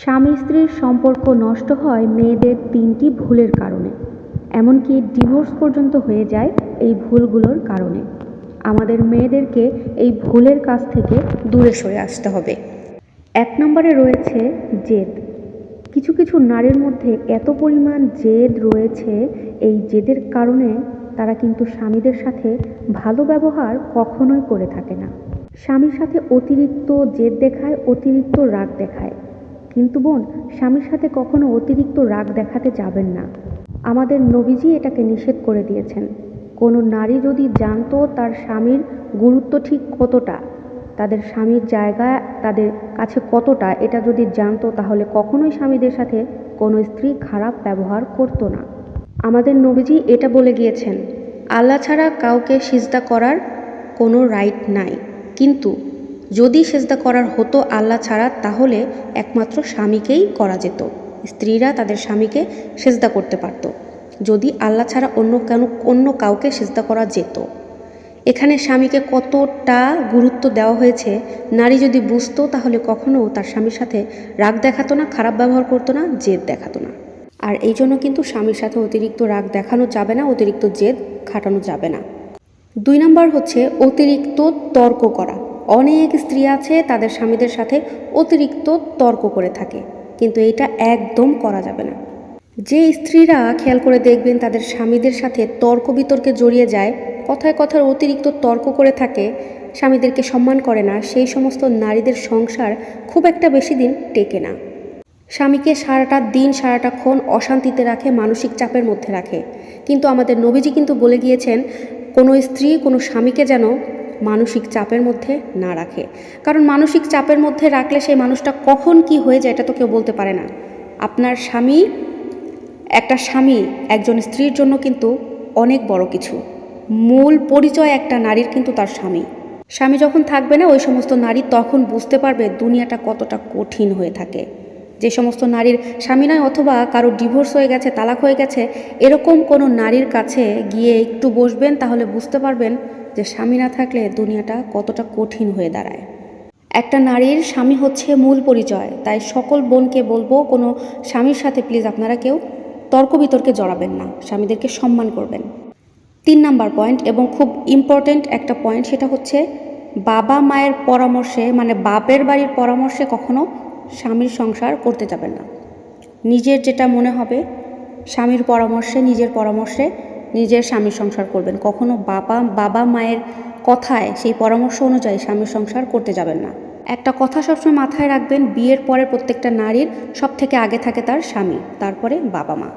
স্বামী স্ত্রীর সম্পর্ক নষ্ট হয় মেয়েদের তিনটি ভুলের কারণে। এমনকি ডিভোর্স পর্যন্ত হয়ে যায় এই ভুলগুলোর কারণে। আমাদের মেয়েদেরকে এই ভুলের কাছ থেকে দূরে সরে আসতে হবে। এক নম্বরে রয়েছে জেদ। কিছু কিছু নারীর মধ্যে এত পরিমাণ জেদ রয়েছে এই জেদের কারণে তারা কিন্তু স্বামীদের সাথে ভালো ব্যবহার কখনোই করে থাকে না। স্বামীর সাথে অতিরিক্ত জেদ দেখায়, অতিরিক্ত রাগ দেখায়। কিন্তু বোন, স্বামীর সাথে কখনো অতিরিক্ত রাগ দেখাতে যাবেন না। আমাদের নবীজি এটাকে নিষেধ করে দিয়েছেন। কোনো নারী যদি জানতো তার স্বামীর গুরুত্ব ঠিক কতটা, তাদের স্বামীর জায়গা তাদের কাছে কতটা, এটা যদি জানতো তাহলে কখনোই স্বামীদের সাথে কোনো স্ত্রী খারাপ ব্যবহার করতো না। আমাদের নবীজি এটা বলে গিয়েছেন, আল্লাহ ছাড়া কাউকে সিজদা করার কোনো রাইট নাই। কিন্তু যদি সেজদা করার হতো আল্লাহ ছাড়া, তাহলে একমাত্র স্বামীকেই করা যেত। স্ত্রীরা তাদের স্বামীকে সেজদা করতে পারত। যদি আল্লাহ ছাড়া অন্য কেন, অন্য কাউকে সেজদা করা যেত। এখানে স্বামীকে কতটা গুরুত্ব দেওয়া হয়েছে, নারী যদি বুঝতো, তাহলে কখনো তার স্বামীর সাথে রাগ দেখাতো না, খারাপ ব্যবহার করতো না, জেদ দেখাতো না। আর এই জন্য কিন্তু স্বামীর সাথে অতিরিক্ত রাগ দেখানো যাবে না, অতিরিক্ত জেদ খাটানো যাবে না। দুই নম্বর হচ্ছে অতিরিক্ত তর্ক করা। অনেক স্ত্রী আছে, তাদের স্বামীদের সাথে অতিরিক্ত তর্ক করে থাকে, কিন্তু এটা একদম করা যাবে না। যে স্ত্রীরা খেয়াল করে দেখবেন তাদের স্বামীদের সাথে তর্ক বিতর্কে জড়িয়ে যায়, কথায় কথার অতিরিক্ত তর্ক করে থাকে, স্বামীদেরকে সম্মান করে না, সেই সমস্ত নারীদের সংসার খুব একটা বেশি দিন টেকে না। স্বামীকে সারাটা দিন, সারাটা ক্ষণ অশান্তিতে রাখে, মানসিক চাপের মধ্যে রাখে। কিন্তু আমাদের নবীজি কিন্তু বলে গিয়েছেন, কোনো স্ত্রী কোনো স্বামীকে যেন মানসিক চাপের মধ্যে না রাখে। কারণ মানসিক চাপের মধ্যে রাখলে সেই মানুষটা কখন কি হয়ে যায় এটা তো কেউ বলতে পারে না। আপনার স্বামী, একটা স্বামী, একজন স্ত্রীর জন্য কিন্তু অনেক বড় কিছু। মূল পরিচয় একটা নারীর কিন্তু তার স্বামী। স্বামী যখন থাকবে না, ওই সমস্ত নারী তখন বুঝতে পারবে দুনিয়াটা কতটা কঠিন হয়ে থাকে। যে সমস্ত নারীর স্বামী নয় অথবা কারও ডিভোর্স হয়ে গেছে, তালাক হয়ে গেছে, এরকম কোনো নারীর কাছে গিয়ে একটু বসবেন, তাহলে বুঝতে পারবেন যে স্বামী না থাকলে দুনিয়াটা কতটা কঠিন হয়ে দাঁড়ায়। একটা নারীর স্বামী হচ্ছে মূল পরিচয়, তাই সকল বোনকে বলব, কোনো স্বামীর সাথে প্লিজ আপনারা কেউ তর্ক বিতর্কে জড়াবেন না, স্বামীদেরকে সম্মান করবেন। তিন নাম্বার পয়েন্ট এবং খুব ইম্পর্ট্যান্ট একটা পয়েন্ট সেটা হচ্ছে বাবা মায়ের পরামর্শে মানে বাপের বাড়ির পরামর্শে কখনো স্বামীর সংসার করতে যাবেন না। নিজের যেটা মনে হবে, স্বামীর পরামর্শে, নিজের পরামর্শে নিজের স্বামীর সংসার করবেন। কখনো বাবা বাবা মায়ের কথায় সেই পরামর্শ অনুযায়ী স্বামীর সংসার করতে যাবেন না। একটা কথা সবসময় মাথায় রাখবেন, বিয়ের পরে প্রত্যেকটা নারীর সব থেকে আগে থাকে তার স্বামী, তারপরে বাবা মা।